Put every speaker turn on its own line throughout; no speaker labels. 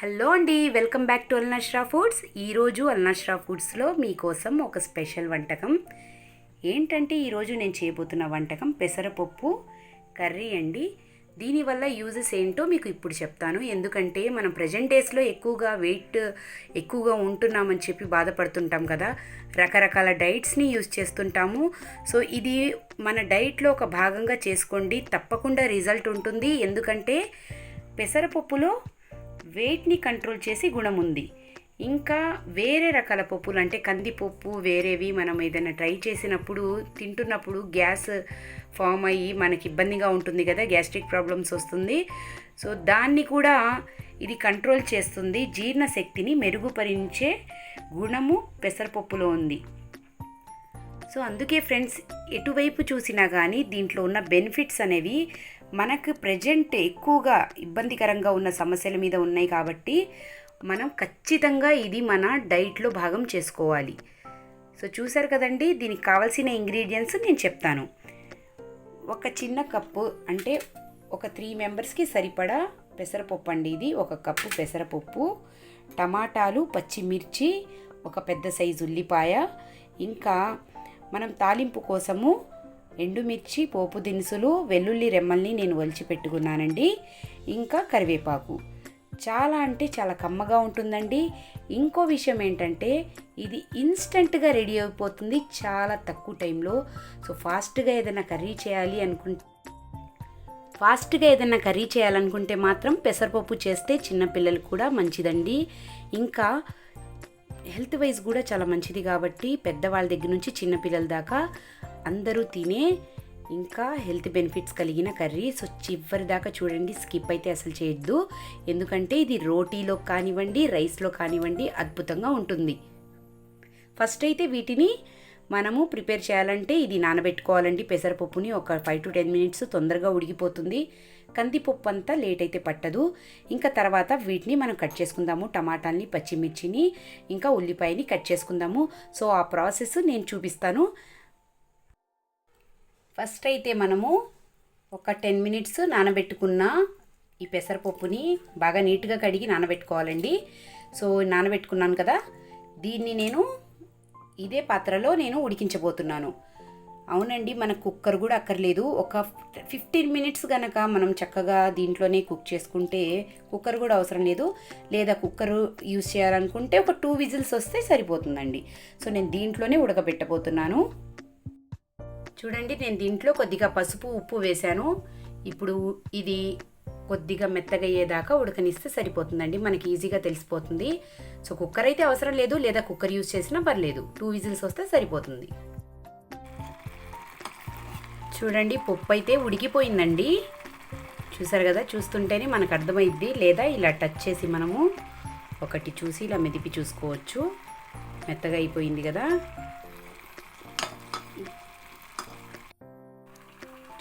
Hello అండి welcome back to Alnashra foods. ఈరోజు అల్నష్రా ఫుడ్స్లో మీకోసం ఒక స్పెషల్ వంటకం. ఏంటంటే ఈరోజు నేను చేయబోతున్న వంటకం పెసరపప్పు కర్రీ అండి. దీనివల్ల యూజెస్ ఏంటో మీకు ఇప్పుడు చెప్తాను. ఎందుకంటే మనం ప్రజెంట్ డేస్లో ఎక్కువగా వెయిట్ ఎక్కువగా ఉంటున్నామని చెప్పి బాధపడుతుంటాం కదా. రకరకాల డైట్స్ని యూజ్ చేస్తుంటాము. సో ఇది మన డైట్లో ఒక భాగంగా చేసుకోండి. తప్పకుండా రిజల్ట్ ఉంటుంది. ఎందుకంటే పెసరపప్పులో వెయిట్ని కంట్రోల్ చేసే గుణం ఉంది. ఇంకా వేరే రకాల పప్పులు అంటే కందిపప్పు వేరేవి మనం ఏదైనా ట్రై చేసినప్పుడు తింటున్నప్పుడు గ్యాస్ ఫామ్ అయ్యి మనకి ఇబ్బందిగా ఉంటుంది కదా గ్యాస్ట్రిక్ ప్రాబ్లమ్స్ వస్తుంది. సో దాన్ని కూడా ఇది కంట్రోల్ చేస్తుంది జీర్ణశక్తిని మెరుగుపరించే గుణము పెసరపప్పులో ఉంది. సో అందుకే ఫ్రెండ్స్ ఎటువైపు చూసినా కానీ దీంట్లో ఉన్న బెనిఫిట్స్ అనేవి మనకు ప్రజెంట్ ఎక్కువగా ఇబ్బందికరంగా ఉన్న సమస్యల మీద ఉన్నాయి కాబట్టి మనం ఖచ్చితంగా ఇది మన డైట్లో భాగం చేసుకోవాలి. సో చూసారు కదండి దీనికి కావాల్సిన ఇంగ్రీడియంట్స్ నేను చెప్తాను. ఒక చిన్న కప్పు అంటే ఒక త్రీ మెంబర్స్కి సరిపడా పెసరపప్పు అండి ఇది. ఒక కప్పు పెసరపప్పు టమాటాలు పచ్చిమిర్చి ఒక పెద్ద సైజు ఉల్లిపాయ ఇంకా మనం తాలింపు కోసము ఎండుమిర్చి పోపు దినుసులు వెల్లుల్లి రెమ్మల్ని నేను ఒలిచి పెట్టుకున్నానండి. ఇంకా కరివేపాకు. చాలా అంటే చాలా కమ్మగా ఉంటుందండి. ఇంకో విషయం ఏంటంటే ఇది ఇన్స్టెంట్గా రెడీ అయిపోతుంది చాలా తక్కువ టైంలో. సో ఫాస్ట్గా ఏదైనా కర్రీ చేయాలి అనుకుంటే ఫాస్ట్గా ఏదైనా కర్రీ చేయాలనుకుంటే మాత్రం పెసరపప్పు చేస్తే చిన్నపిల్లలు కూడా మంచిదండి. ఇంకా హెల్త్ వైజ్ కూడా చాలా మంచిది కాబట్టి పెద్దవాళ్ళ దగ్గర నుంచి చిన్నపిల్లల దాకా అందరూ తినే ఇంకా హెల్త్ బెనిఫిట్స్ కలిగిన కర్రీ. సో చివరి దాకా చూడండి స్కిప్ అయితే అసలు చేయొద్దు. ఎందుకంటే ఇది రోటీలో కానివ్వండి రైస్లో కానివ్వండి అద్భుతంగా ఉంటుంది. ఫస్ట్ అయితే వీటిని మనము ప్రిపేర్ చేయాలంటే ఇది నానబెట్టుకోవాలండి. పెసరపప్పుని ఒక ఫైవ్ టు టెన్ మినిట్స్ తొందరగా ఉడికిపోతుంది. కందిపప్పు అంతా లేట్ అయితే పట్టదు. ఇంకా తర్వాత వీటిని మనం కట్ చేసుకుందాము. టమాటాలని పచ్చిమిర్చిని ఇంకా ఉల్లిపాయని కట్ చేసుకుందాము. సో ఆ ప్రాసెస్ నేను చూపిస్తాను. ఫస్ట్ అయితే మనము ఒక టెన్ మినిట్స్ నానబెట్టుకున్న ఈ పెసరపప్పుని బాగా నీట్గా కడిగి నానబెట్టుకోవాలండి. సో నానబెట్టుకున్నాను కదా. దీన్ని నేను ఇదే పాత్రలో నేను ఉడికించబోతున్నాను. అవునండి మన కుక్కర్ కూడా అక్కర్లేదు. ఒక ఫిఫ్టీన్ మినిట్స్ కనుక మనం చక్కగా దీంట్లోనే కుక్ చేసుకుంటే కుక్కర్ కూడా అవసరం లేదు. లేదా కుక్కర్ యూస్ చేయాలనుకుంటే ఒక టూ విజిల్స్ వస్తే సరిపోతుందండి. సో నేను దీంట్లోనే ఉడకబెట్టబోతున్నాను. చూడండి నేను దీంట్లో కొద్దిగా పసుపు ఉప్పు వేశాను. ఇప్పుడు ఇది కొద్దిగా మెత్తగయ్యేదాకా ఉడకనిస్తే సరిపోతుందండి. మనకి ఈజీగా తెలిసిపోతుంది. సో కుక్కర్ అయితే అవసరం లేదు. లేదా కుక్కర్ యూజ్ చేసినా పర్లేదు. టూ విజిల్స్ వస్తే సరిపోతుంది. చూడండి పప్పు అయితే ఉడికిపోయిందండి. చూసారు కదా చూస్తుంటేనే మనకు అర్థమైద్ది. లేదా ఇలా టచ్ చేసి మనము ఒకటి చూసి ఇలా మెదిపి చూసుకోవచ్చు. మెత్తగా అయిపోయింది కదా.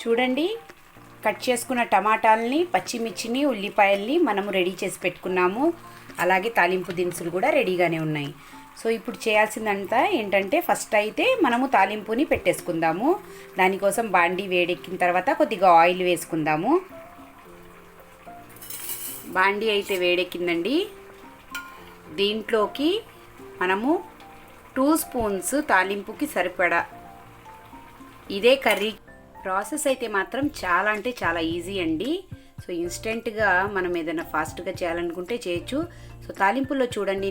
చూడండి కట్ చేసుకున్న టమాటాలని పచ్చిమిర్చిని ఉల్లిపాయల్ని మనము రెడీ చేసి పెట్టుకున్నాము. అలాగే తాలింపు దినుసులు కూడా రెడీగానే ఉన్నాయి. సో ఇప్పుడు చేయాల్సిందంతా ఏంటంటే ఫస్ట్ అయితే మనము తాలింపుని పెట్టేసుకుందాము. దానికోసం బాండీ వేడెక్కిన తర్వాత కొద్దిగా ఆయిల్ వేసుకుందాము. బాండీ అయితే వేడెక్కిందండి. దీంట్లోకి మనము టూ స్పూన్స్ తాలింపుకి సరిపడా ఇదే కర్రీ. ప్రాసెస్ అయితే మాత్రం చాలా అంటే చాలా ఈజీ అండి. సో ఇన్స్టెంట్గా మనం ఏదైనా ఫాస్ట్గా చేయాలనుకుంటే చేయొచ్చు. సో తాలింపుల్లో చూడండి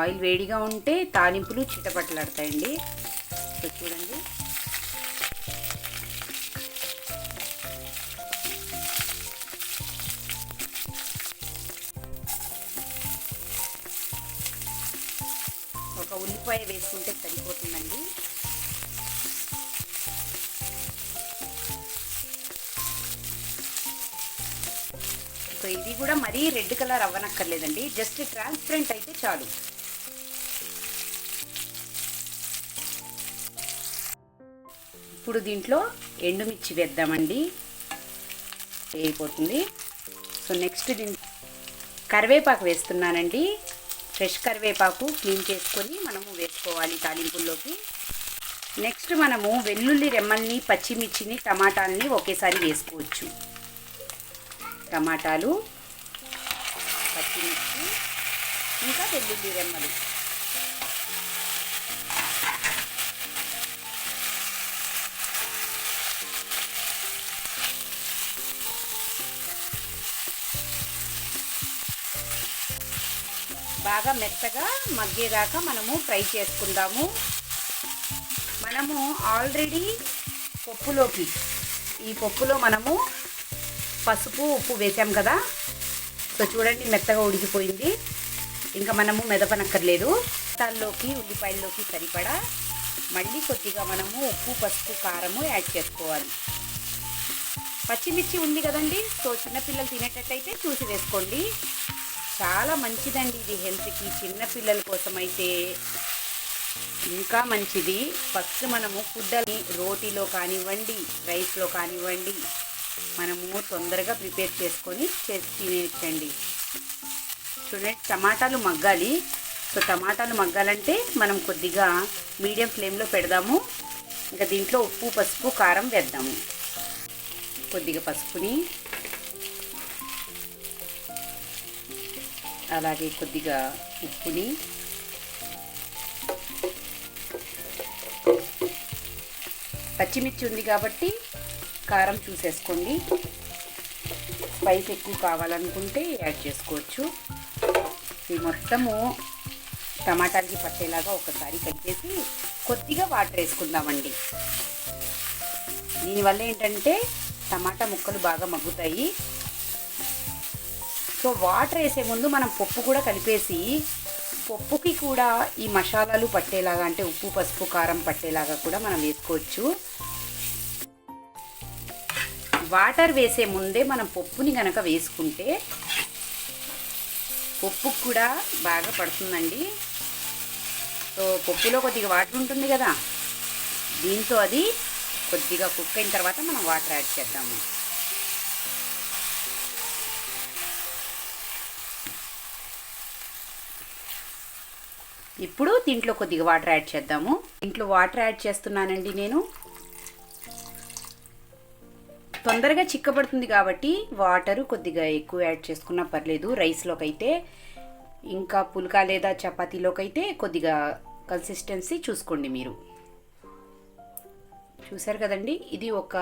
ఆయిల్ వేడిగా ఉంటే తాలింపులు చిటపట్లాడతాయండి. సో చూడండి. ఒక ఉల్లిపాయ వేసుకుంటే సరిపోతుందండి. సో ఇది కూడా మరీ రెడ్ కలర్ అవ్వనక్కర్లేదండి. జస్ట్ ట్రాన్స్పరెంట్ అయితే చాలు. ఇప్పుడు దీంట్లో ఎండుమిర్చి వేద్దామండి. అయిపోతుంది సో నెక్స్ట్ దీని కరివేపాకు వేస్తున్నానండి. ఫ్రెష్ కరివేపాకు క్లీన్ చేసుకొని మనము వేసుకోవాలి తాలింపుల్లోకి. నెక్స్ట్ మనము వెల్లుల్లి రెమ్మల్ని పచ్చిమిర్చిని టమాటాలని ఒకేసారి వేసుకోవచ్చు. టమాటాలు పచ్చిమిర్చి ఇంకా వెల్లుల్లి రెమ్మలు. బాగా మెత్తగా మగ్గేదాకా మనము ఫ్రై చేసుకుందాము. మనము ఆల్రెడీ పప్పులోకి ఈ పప్పులో మనము పసుపు ఉప్పు వేసాం కదా. సో చూడండి మెత్తగా ఉడికిపోయింది. ఇంకా మనము మెదపనక్కర్లేదు. దానిలోకి ఉల్లిపాయల్లోకి సరిపడా మళ్ళీ కొద్దిగా మనము ఉప్పు పసుపు కారము యాడ్ చేసుకోవాలి. పచ్చిమిర్చి ఉంది కదండి? సో చిన్నపిల్లలు తినేటట్టయితే చూసి వేసుకోండి. చాలా మంచిదండి ఇది హెల్త్కి. చిన్నపిల్లల కోసం అయితే ఇంకా మంచిది. ఫస్ట్ మనము ఫుడ్ అని రోటీలో కానివ్వండి రైస్లో కానివ్వండి మనము తొందరగా ప్రిపేర్ చేసుకొని చేసి తినేయచ్చండి. చూడండి టమాటాలు మగ్గాలి. సో టమాటాలు మగ్గాలంటే మనం కొద్దిగా మీడియం ఫ్లేమ్లో పెడదాము. ఇంకా దీంట్లో ఉప్పు పసుపు కారం వేద్దాము. కొద్దిగా పసుపుని అలాగే కొద్దిగా ఉప్పుని పచ్చిమిర్చి ఉంది కాబట్టి కారం చూసేసుకోండి. స్పైస్ ఎక్కువ కావాలనుకుంటే యాడ్ చేసుకోవచ్చు. ఇది మొత్తము టమాటాలకి పట్టేలాగా ఒకసారి కలిపేసి కొద్దిగా వాటర్ వేసుకుందామండి. దీనివల్ల ఏంటంటే టమాటా ముక్కలు బాగా మగ్గుతాయి. సో వాటర్ వేసే ముందు మనం పప్పు కూడా కలిపేసి పప్పుకి కూడా ఈ మసాలాలు పట్టేలాగా అంటే ఉప్పు పసుపు కారం పట్టేలాగా కూడా మనం వేసుకోవచ్చు. వాటర్ వేసే ముందే మనం పప్పుని కనుక వేసుకుంటే పప్పు కూడా బాగా పడుతుందండి. సో పప్పులో కొద్దిగా వాటర్ ఉంటుంది కదా దీంతో అది కొద్దిగా కుక్ అయిన తర్వాత మనం వాటర్ యాడ్ చేద్దాము. ఇప్పుడు దీంట్లో కొద్దిగా వాటర్ యాడ్ చేద్దాము. దీంట్లో వాటర్ యాడ్ చేస్తున్నానండి నేను. తొందరగా చిక్కబడుతుంది కాబట్టి వాటరు కొద్దిగా ఎక్కువ యాడ్ చేసుకున్నా పర్లేదు. రైస్లోకి అయితే ఇంకా పుల్కా లేదా చపాతీలోకి అయితే కొద్దిగా కన్సిస్టెన్సీ చూసుకోండి మీరు. చూసారు కదండి? ఇది ఒక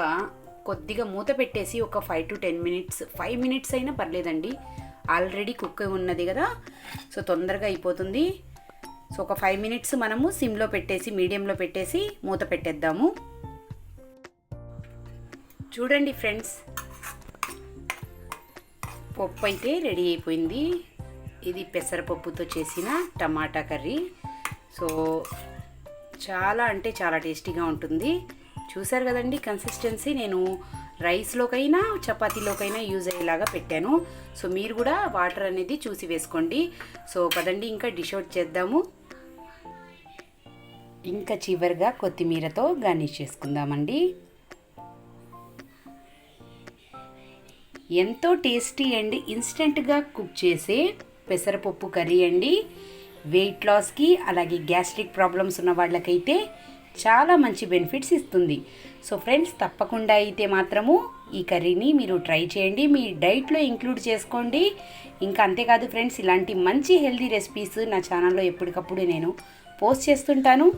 కొద్దిగా మూత పెట్టేసి ఒక five to ten minutes five minutes అయినా పర్లేదండి. ఆల్రెడీ కుక్ ఉన్నది కదా. సో తొందరగా అయిపోతుంది. సో ఒక ఫైవ్ మినిట్స్ మనము సిమ్లో పెట్టేసి మీడియంలో పెట్టేసి మూత పెట్టేద్దాము. చూడండి ఫ్రెండ్స్ పప్పు అయితే రెడీ అయిపోయింది. ఇది పెసరపప్పుతో చేసిన టమాటా కర్రీ. సో చాలా అంటే చాలా టేస్టీగా ఉంటుంది. చూసారు కదండి కన్సిస్టెన్సీ నేను రైస్లోకైనా చపాతీలోకైనా యూజ్ అయ్యేలాగా పెట్టాను. సో మీరు కూడా వాటర్ అనేది చూసి వేసుకోండి. సో పదండి ఇంకా డిష్ అవుట్ చేద్దాము. ఇంకా చివరిగా కొత్తిమీరతో గార్నిష్ చేసుకుందామండి. ఎంతో టేస్టీ అండి ఇన్స్టెంట్గా కుక్ చేసే పెసరపప్పు కర్రీ అండి. వెయిట్ లాస్కి అలాగే గ్యాస్ట్రిక్ ప్రాబ్లమ్స్ ఉన్న వాళ్ళకైతే చాలా మంచి బెనిఫిట్స్ ఇస్తుంది. సో ఫ్రెండ్స్ తప్పకుండా అయితే మాత్రము ఈ కర్రీని మీరు ట్రై చేయండి. మీ డైట్లో ఇంక్లూడ్ చేసుకోండి. ఇంకా అంతేకాదు ఫ్రెండ్స్ ఇలాంటి మంచి హెల్తీ రెసిపీస్ నా ఛానల్లో ఎప్పటికప్పుడు నేను పోస్ట్ చేస్తుంటాను.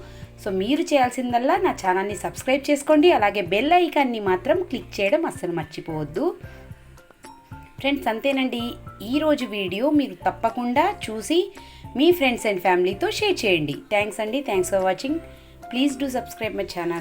సో మీరు చేయాల్సిందల్లా నా ఛానల్ని సబ్స్క్రైబ్ చేసుకోండి. అలాగే బెల్ ఐకాన్ని మాత్రం క్లిక్ చేయడం అస్సలు మర్చిపోవద్దు. ఫ్రెండ్స్ అంతేనండి. ఈరోజు వీడియో మీరు తప్పకుండా చూసి మీ ఫ్రెండ్స్ అండ్ ఫ్యామిలీతో షేర్ చేయండి. థ్యాంక్స్ అండి. Thanks for watching. Please do subscribe my channel.